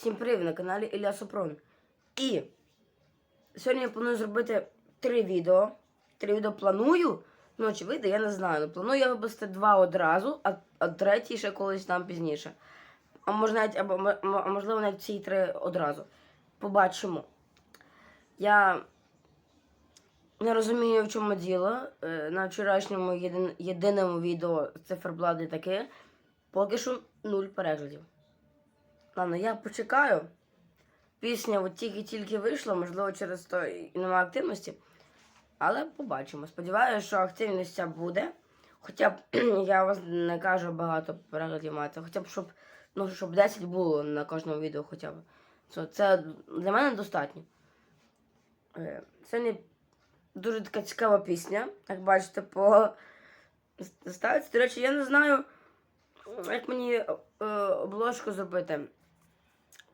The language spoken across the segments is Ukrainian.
Всім привіт на каналі Ілля Сопрон. І сьогодні я планую зробити три відео. Три відео планую. Ну, чи вийде, я не знаю. Ну, планую я випустити два одразу, а, а третій ще колись там пізніше. А може навіть, або, а можливо, навіть всі три одразу. Побачимо. Я не розумію, в чому діло. Е, На вчорашньому єдиному відео циферблати таке. Поки що нуль переглядів. Ладно, я почекаю. Пісня от тільки-тільки вийшла, можливо, через то і немає активності. Але побачимо. Сподіваюся, що активність ця буде. Хоча б я вас не кажу багато переглядів мати. Хоча б щоб, ну, щоб 10 було на кожному відео хоча б. Це, це для мене достатньо. Е, Сьогодні дуже така цікава пісня, як бачите, по ставиться. До речі, я не знаю, як мені е, обложку зробити.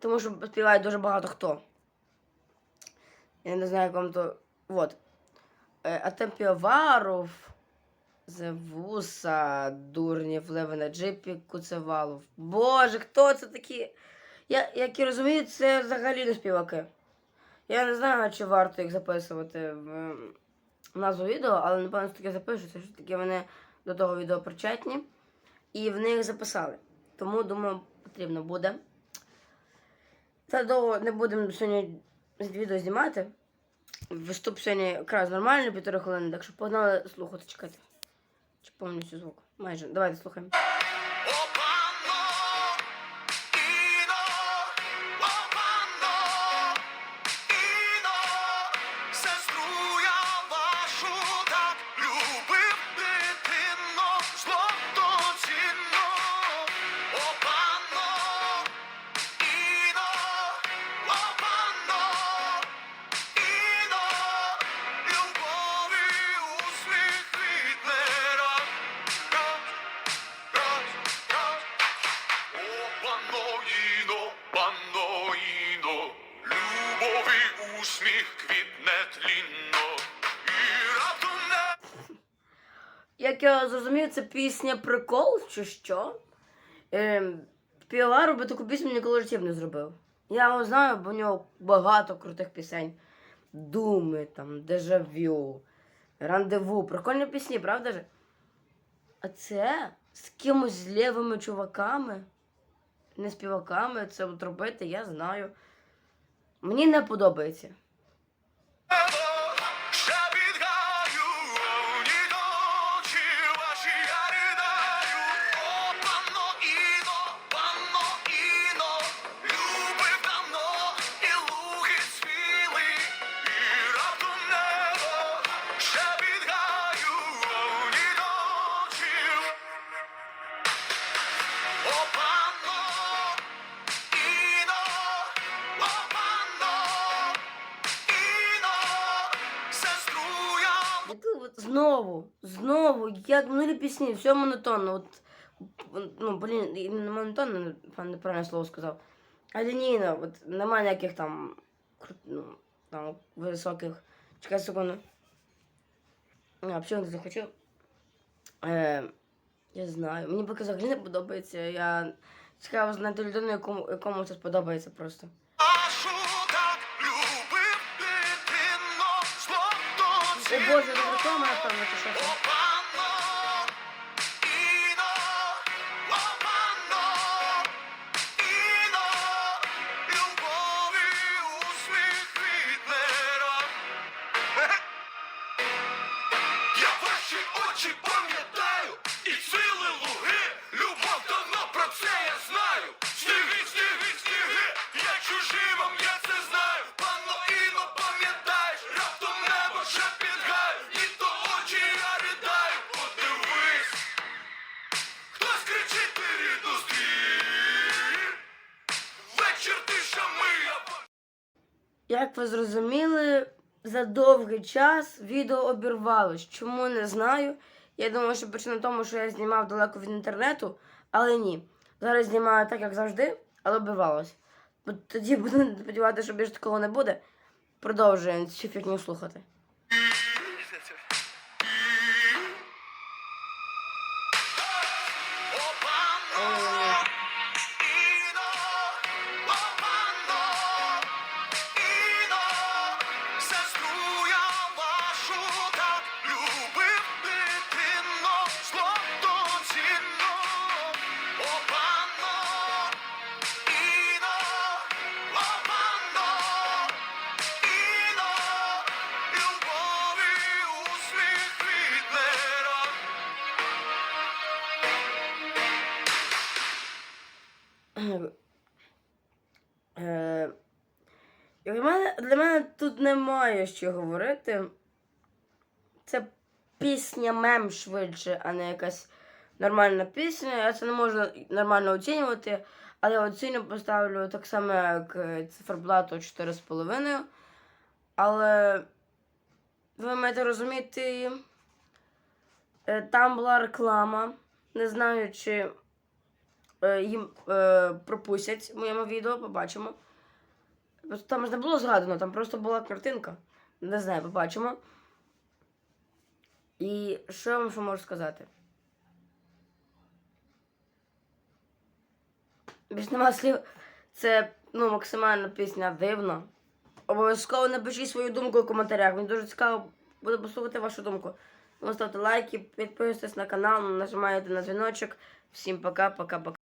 Тому що співає дуже багато хто. Я не знаю, як вам то. Вот. Е, Атемпіоваров, Зевуса, Дурнів, Леви на джипі, Куцевалов. Боже, хто це такі? Я, як я розумію, це взагалі не співаки. Я не знаю, чи варто їх записувати в е, назву відео, але напевно таке запишуться, що таки вони до того відео причетні. І в них записали. Тому, думаю, потрібно буде. Та довго не будемо сьогодні відео знімати. Виступ сьогодні якраз нормальний, півтори хвилини, так що погнали слухати, чекати. Чи повністю звук? Майже. Давайте слухаємо. О, паноїно, паноїно, любові усміх квітне тлінно, Як я зрозумів, це пісня прикол чи що? Ем, Піовару би таку пісню ніколи в житті б не зробив. Я його знаю, бо в нього багато крутих пісень. Думи, там, Дежавю, Рандеву. Прикольні пісні, правда ж? А це з кимось з лівими чуваками, не співаками, це робити, я знаю. Мені не подобається. Як минулі пісні, все монотонно. От, ну, блін, не монотонно, пан неправильне слово сказав. А лінійно, от немає ніяких там, ну, там високих. Чекай секунду. А, взагалі не захочу. Е, я знаю. Мені поки взагалі не подобається. Я цікаво знайти людину, якому, якому це сподобається просто. О Боже, не реклама, напевно, чи що Як ви зрозуміли, за довгий час відео обірвалось. Чому не знаю. Я думаю, що причина в тому, що я знімав далеко від інтернету, але ні. Зараз знімаю так, як завжди, але обірвалось. Тоді буду сподіватися, що більше такого не буде. Продовжуємо цю фігню слухати. Е, для, мене, для мене тут немає що говорити. Це пісня мем швидше, а не якась нормальна пісня. Я це не можу нормально оцінювати, але оціню поставлю так само, як е, циферблату 4,5. Але ви маєте розуміти, е, там була реклама. Не знаю, чи е, їм е, пропустять в моєму відео, побачимо. Там ж не було згадано, там просто була картинка. Не знаю, побачимо. І що я вам ще можу сказати? Більш нема слів. Це ну, максимально пісня дивна. Обов'язково напишіть свою думку у коментарях. Мені дуже цікаво буде послухати вашу думку. Тому ставте лайки, підписуйтесь на канал, нажимаєте на дзвіночок. Всім пока, пока, пока.